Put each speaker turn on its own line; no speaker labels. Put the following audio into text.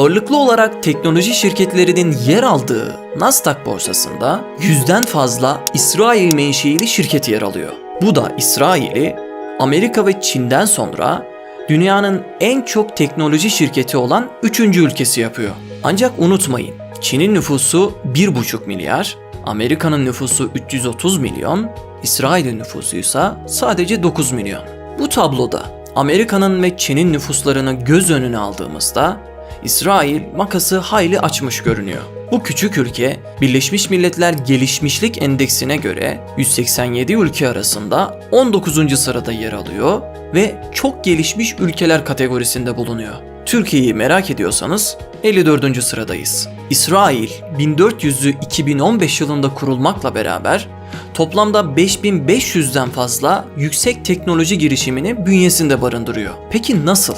Ağırlıklı olarak teknoloji şirketlerinin yer aldığı Nasdaq borsasında yüzden fazla İsrail menşeili şirket yer alıyor. Bu da İsrail'i Amerika ve Çin'den sonra dünyanın en çok teknoloji şirketi olan 3. ülkesi yapıyor. Ancak unutmayın, Çin'in nüfusu 1,5 milyar, Amerika'nın nüfusu 330 milyon, İsrail'in nüfusu ise sadece 9 milyon. Bu tabloda Amerika'nın ve Çin'in nüfuslarını göz önüne aldığımızda İsrail makası hayli açmış görünüyor. Bu küçük ülke Birleşmiş Milletler Gelişmişlik Endeksine göre 187 ülke arasında 19. sırada yer alıyor ve çok gelişmiş ülkeler kategorisinde bulunuyor. Türkiye'yi merak ediyorsanız 54. sıradayız. İsrail 1400'ü 2015 yılında kurulmakla beraber toplamda 5500'den fazla yüksek teknoloji girişimini bünyesinde barındırıyor. Peki nasıl?